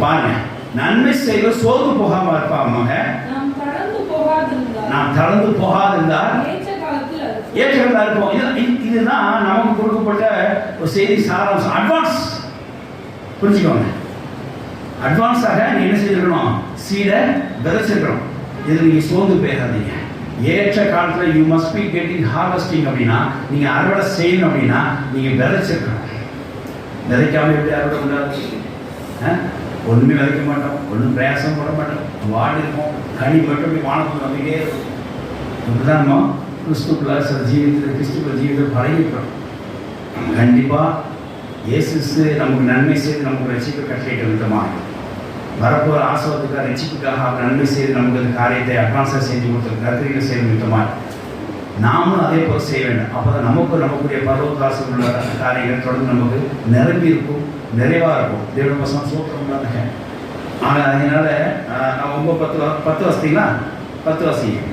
பாருங்க. நன்மை செய்ய சோர்ந்து போகாம இருப்பாங்க நாம் தளர்ந்து அது ஏற்றங்களா இருப்போம் இது- இது- இதுதான் நமக்கு கொடுக்கப்பட்ட ஒரு செய்தி சாராம்சம். அட்வான்ஸ் புரிஞ்சுக்கோங்க. அட்வான்ஸாக நீ என்ன செய்திருக்கணும்? சீடை விதைச்சிருக்கணும். இது நீங்க சோர்ந்து போயிடாதீங்க. ஏற்ற காலத்தில் you must be getting harvesting அப்படின்னா நீங்க அறுவடை செய்யணும் அப்படின்னா நீங்க விதைச்சிருக்கணும். விதைக்காம எப்படி அறுவடை பண்ணாது ஒன்றுமே விதைக்க மாட்டோம். ஒன்றும் பிரயாசம் பண்ண மாட்டோம். வாடி இருப்போம். கனி மட்டும் இப்படி வானத்தில் வந்துட்டே இருக்கும் இப்படிதான் நம்ம கிறிஸ்துக்குள்ள சில ஜீவிதத்தில் கிறிஸ்துக்குள்ள ஜீவிதத்தில் பழகிக்கிறோம் கண்டிப்பாக இயேசு நமக்கு நன்மை செய்து நமக்கு ரசிப்பு கட்டளையிட்ட விதமாக. வரப்போகிற ஆசிரியத்துக்காக ரசிப்புக்காக நன்மை செய்து நமக்கு அந்த காரியத்தை அட்வான்ஸாக செஞ்சு கொடுத்துரு கத்திரிக்கை செய்து விதமாக. நாமும் அதே போல் செய்ய வேண்டும். அப்போ தான் நமக்கு நமக்குரிய பருவகாசம் உள்ள காரியங்கள் தொடர்ந்து நமக்கு நிரம்பி இருக்கும் நிறைவாக இருக்கும். தேவன வசனம் சூத்திரம் தானுங்க ஆனால் அதனால நான் ரொம்ப பத்து பத்து வசதிங்களா பத்து வசதி